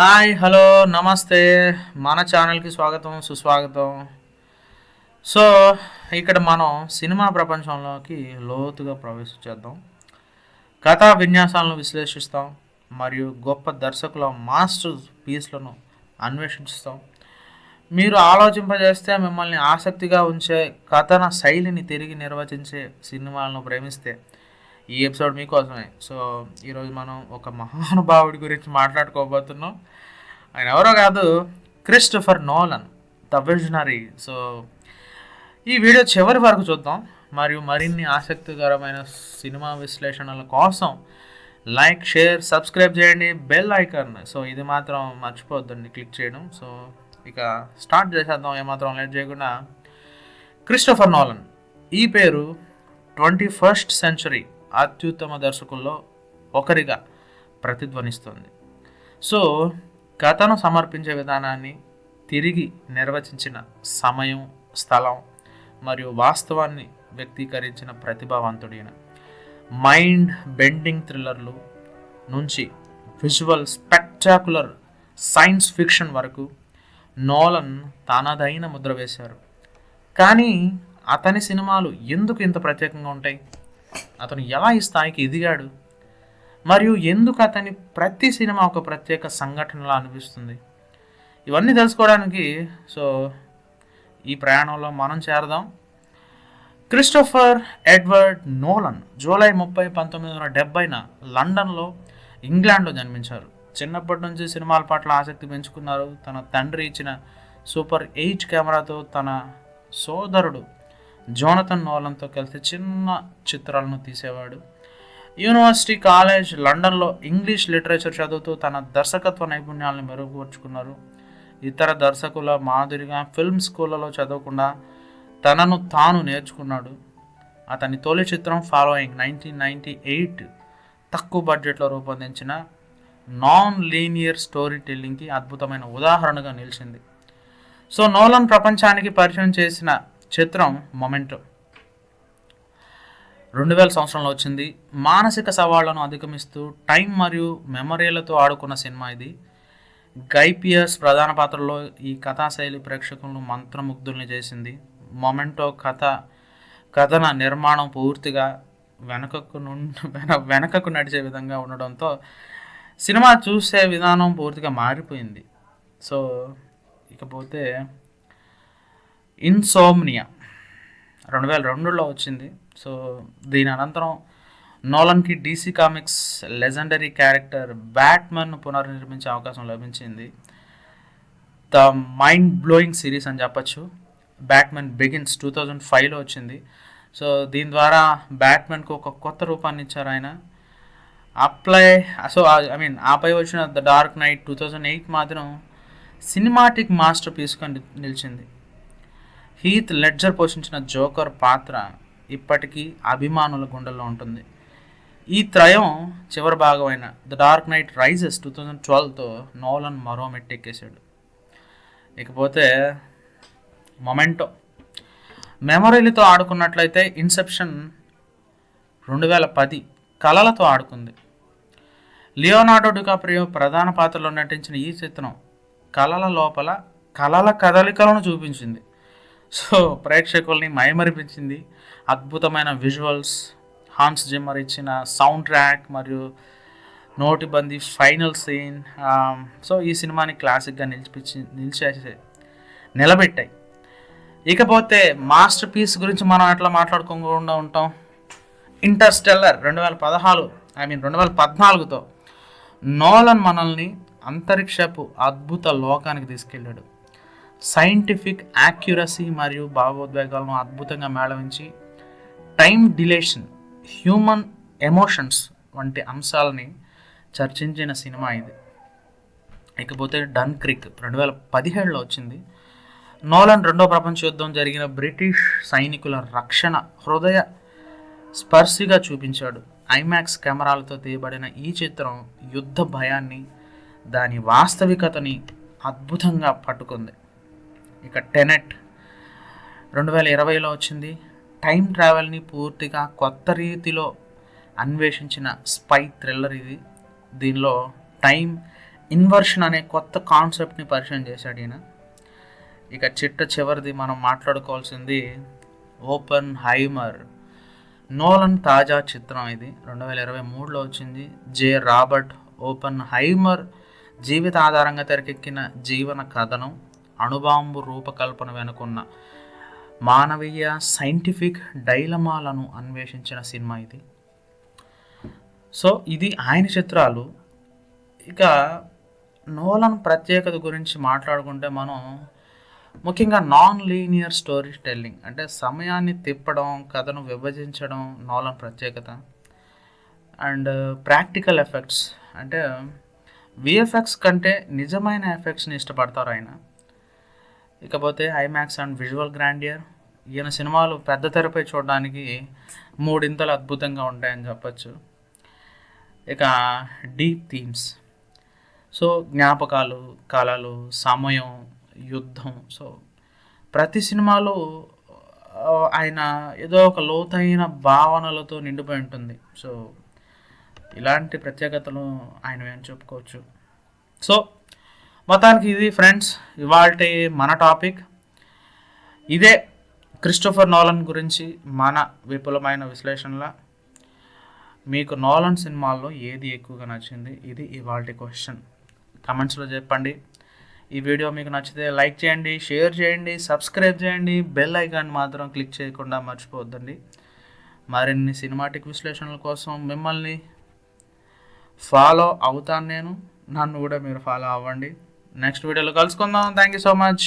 Hi hello నమస్తే. మన ఛానల్కి స్వాగతం సుస్వాగతం. సో ఇక్కడ మనం సినిమా ప్రపంచంలోకి లోతుగా ప్రవేశించేద్దాం కథా విన్యాసాలను విశ్లేషిస్తాం మరియు గొప్ప దర్శకుల మాస్టర్ పీస్లను అన్వేషిస్తాం. మీరు ఆలోచింపజేస్తే మిమ్మల్ని ఆసక్తిగా ఉంచే కథన శైలిని తిరిగి నిర్వచించే సినిమాలను ప్రేమిస్తే ఈ ఎపిసోడ్ మీకోసమే. సో ఈరోజు మనం ఒక మహానుభావుడి గురించి మాట్లాడుకోబోతున్నాం. ఆయన ఎవరో కాదు Christopher Nolan the visionary. So ఈ వీడియో చివరి వరకు చూద్దాం. మరియు మరిన్ని ఆసక్తికరమైన సినిమా విశ్లేషణల కోసం లైక్ షేర్ సబ్స్క్రైబ్ చేయండి. Bell icon. సో ఇది మాత్రం మర్చిపోద్దండి క్లిక్ చేయడం. సో ఇక స్టార్ట్ చేసేద్దాం. ఏమాత్రం లేట్ చేయకుండా. Christopher Nolan. ఈ పేరు ట్వంటీ ఫస్ట్ సెంచరీ. అత్యుత్తమ దర్శకుల్లో ఒకరిగా ప్రతిధ్వనిస్తుంది. సో కథను సమర్పించే విధానాన్ని తిరిగి నిర్వచించిన సమయం స్థలం మరియు వాస్తవాన్ని వ్యక్తీకరించిన ప్రతిభావంతుడైన మైండ్ బెండింగ్ థ్రిల్లర్లు నుంచి విజువల్ స్పెక్టాకులర్ సైన్స్ ఫిక్షన్ వరకు నోలన్ తనదైన ముద్ర వేశారు. కానీ అతని సినిమాలు ఎందుకు ఇంత ప్రత్యేకంగా ఉంటాయి? అతను ఎలా ఈ స్థాయికి ఎదిగాడు? మరియు ఎందుకు అతని ప్రతి సినిమా ఒక ప్రత్యేక సంఘటనలా అనిపిస్తుంది? ఇవన్నీ తెలుసుకోవడానికి సో ఈ ప్రయాణంలో మనం చేరదాం. క్రిస్టోఫర్ ఎడ్వర్డ్ నోలన్ జూలై ముప్పై పంతొమ్మిది వందల డెబ్బైన లండన్లో ఇంగ్లాండ్లో జన్మించారు. చిన్నప్పటి నుంచి సినిమాల పట్ల ఆసక్తి పెంచుకున్నారు. తన తండ్రి ఇచ్చిన సూపర్ ఎయిట్ కెమెరాతో తన సోదరుడు జోనథన్ నోలన్తో కలిసి చిన్న చిత్రాలను తీసేవాడు. యూనివర్సిటీ కాలేజ్ లండన్లో ఇంగ్లీష్ లిటరేచర్ చదువుతూ తన దర్శకత్వ నైపుణ్యాలను మెరుగుపరుచుకున్నారు. ఇతర దర్శకుల మాదిరిగా ఫిల్మ్ స్కూళ్ళలో చదవకుండా తనను తాను నేర్చుకున్నాడు. అతని తొలి చిత్రం ఫాలోయింగ్ నైన్టీన్ నైంటీ ఎయిట్ తక్కువ బడ్జెట్లో రూపొందించిన నాన్ లీనియర్ స్టోరీ టెల్లింగ్కి అద్భుతమైన ఉదాహరణగా నిలిచింది. సో నోలన్ ప్రపంచానికి పరిచయం చేసిన చిత్రం మొమెంటో రెండు వేల సంవత్సరంలో వచ్చింది. మానసిక సవాళ్ళను అధిగమిస్తూ టైం మరియు మెమరీలతో ఆడుకున్న సినిమా ఇది. గైపియర్స్ ప్రధాన పాత్రలో ఈ కథాశైలి ప్రేక్షకులను మంత్రముగ్ధుల్ని చేసింది. మొమెంటో కథ కథన నిర్మాణం పూర్తిగా వెనకకు నుండి వెన వెనకకు నడిచే విధంగా ఉండడంతో సినిమా చూసే విధానం పూర్తిగా మారిపోయింది. సో ఇకపోతే ఇన్సోమ్నియా. రెండు వేల రెండులో వచ్చింది. సో దీని అనంతరం నోలన్కి డీసీ కామిక్స్ లెజెండరీ క్యారెక్టర్ బ్యాట్మెన్ను పునర్నిర్మించే అవకాశం లభించింది. ద మైండ్ బ్లోయింగ్ సిరీస్ అని చెప్పచ్చు. బ్యాట్మెన్ బిగిన్స్ టూ థౌజండ్ ఫైవ్లో వచ్చింది. సో దీని ద్వారా బ్యాట్మెన్కు ఒక కొత్త రూపాన్ని ఇచ్చారు ఆయన. అప్లై సో ఐ మీన్ ఆపై వచ్చిన the dark knight two thousand eight మాత్రం సినిమాటిక్ మాస్టర్ పీస్గా నిలిచింది. హీత్ లెడ్జర్ పోషించిన జోకర్ పాత్ర ఇప్పటికీ అభిమానుల గుండెల్లో ఉంటుంది. ఈ త్రయం చివరి భాగమైన the dark knight rises two thousand ట్వెల్వ్తో Nolan మరో మెట్టెక్కేశాడు. ఇకపోతే మొమెంటో. మెమొరీలతో ఆడుకున్నట్లయితే ఇన్సెప్షన్ రెండు వేల పది కళలతో ఆడుకుంది. లియోనార్డో డికాప్రియో ప్రధాన పాత్రలో నటించిన ఈ చిత్రం కళల లోపల కళల కదలికలను చూపించింది. సో ప్రేక్షకుల్ని మైమరిపించింది. అద్భుతమైన విజువల్స్ హాన్స్ జిమ్మర్ ఇచ్చిన సౌండ్ ట్రాక్ మరియు నోటిబంది ఫైనల్ సీన్ సో ఈ సినిమాని క్లాసిక్గా నిలిచిపించి నిలిచేసే నిలబెట్టాయి. ఇకపోతే మాస్టర్ పీస్ గురించి మనం ఎట్లా మాట్లాడుకోకుండా ఉంటాం? ఇంటర్స్టెల్లర్ రెండు వేల పదహారు ఐ మీన్ రెండు వేల పద్నాలుగుతో నోలన్ మనల్ని అంతరిక్షపు అద్భుత లోకానికి తీసుకెళ్ళాడు. సైంటిఫిక్ యాక్యురసీ మరియు భావోద్వేగాలను అద్భుతంగా మేళవించి టైం డిలేషన్ హ్యూమన్ ఎమోషన్స్ వంటి అంశాలని చర్చించిన సినిమా ఇది. ఇకపోతే డన్ క్రిక్ రెండు వేల పదిహేడులో వచ్చింది. నోలన్ రెండో ప్రపంచ యుద్ధం జరిగిన బ్రిటిష్ సైనికుల రక్షణ హృదయ స్పర్శిగా చూపించాడు. ఐమాక్స్ కెమెరాలతో తీయబడిన ఈ చిత్రం యుద్ధ భయాన్ని దాని వాస్తవికతని అద్భుతంగా పట్టుకుంది. ఇక టెనెట్. రెండు వేల ఇరవైలో వచ్చింది. టైం ట్రావెల్ని పూర్తిగా కొత్త రీతిలో అన్వేషించిన స్పై థ్రిల్లర్ ఇది. దీనిలో టైం ఇన్వర్షన్ అనే కొత్త కాన్సెప్ట్ని పరిచయం చేశాడు ఈయన. ఇక చిట్ట చివరిది మనం మాట్లాడుకోవాల్సింది ఓపెన్ హైమర్ నోలన్ తాజా చిత్రం ఇది. రెండు వేల ఇరవై మూడులో వచ్చింది. జే. రాబర్ట్ ఓపెన్ హైమర్ జీవిత ఆధారంగా తెరకెక్కిన జీవన కథనం. అణుబాంబు రూపకల్పన వెనుకున్న మానవీయ సైంటిఫిక్ డైలమాలను అన్వేషించిన సినిమా ఇది. సో ఇది ఆయన చిత్రాలు. ఇక నోలన్ ప్రత్యేకత గురించి మాట్లాడుకుంటే మనం ముఖ్యంగా నాన్ లీనియర్ స్టోరీ టెల్లింగ్ అంటే సమయాన్ని తిప్పడం కథను విభజించడం నోలన్ ప్రత్యేకత. అండ్ ప్రాక్టికల్ ఎఫెక్ట్స్ అంటే విఎఫ్ఎక్స్ కంటే నిజమైన ఎఫెక్ట్స్ని ఇష్టపడతారు ఆయన. ఇకపోతే ఐమాక్స్ అండ్ విజువల్ గ్రాండియర్. ఈయన సినిమాలు పెద్ద తెరపై చూడడానికి మూడింతలు అద్భుతంగా ఉంటాయని చెప్పచ్చు. ఇక డీప్ థీమ్స్. సో జ్ఞాపకాలు కళలు సమయం యుద్ధం. సో ప్రతి సినిమాలో ఆయన ఏదో ఒక లోతైన భావనలతో నిండిపోయి ఉంటుంది. సో ఇలాంటి ప్రత్యేకతలు ఆయన అని చెప్పుకోవచ్చు? సో మొత్తానికి ఇది ఫ్రెండ్స్ ఇవాళ మన టాపిక్. ఇదే క్రిస్టోఫర్ నోలన్ గురించి మన విపులమైన విశ్లేషణల. మీకు నోలన్ సినిమాల్లో ఏది ఎక్కువగా నచ్చింది? ఇది ఇవాళ క్వశ్చన్. కమెంట్స్లో చెప్పండి. ఈ వీడియో మీకు నచ్చితే లైక్ చేయండి షేర్ చేయండి సబ్స్క్రైబ్ చేయండి. బెల్ ఐకాన్ మాత్రం క్లిక్ చేయకుండా మర్చిపోవద్దండి. మరిన్ని సినిమాటిక్ విశ్లేషణల కోసం మిమ్మల్ని ఫాలో అవుతాను నేను. నన్ను కూడా మీరు ఫాలో అవ్వండి. నెక్స్ట్ వీడియోలో కలుసుకుందాం. Thank you so much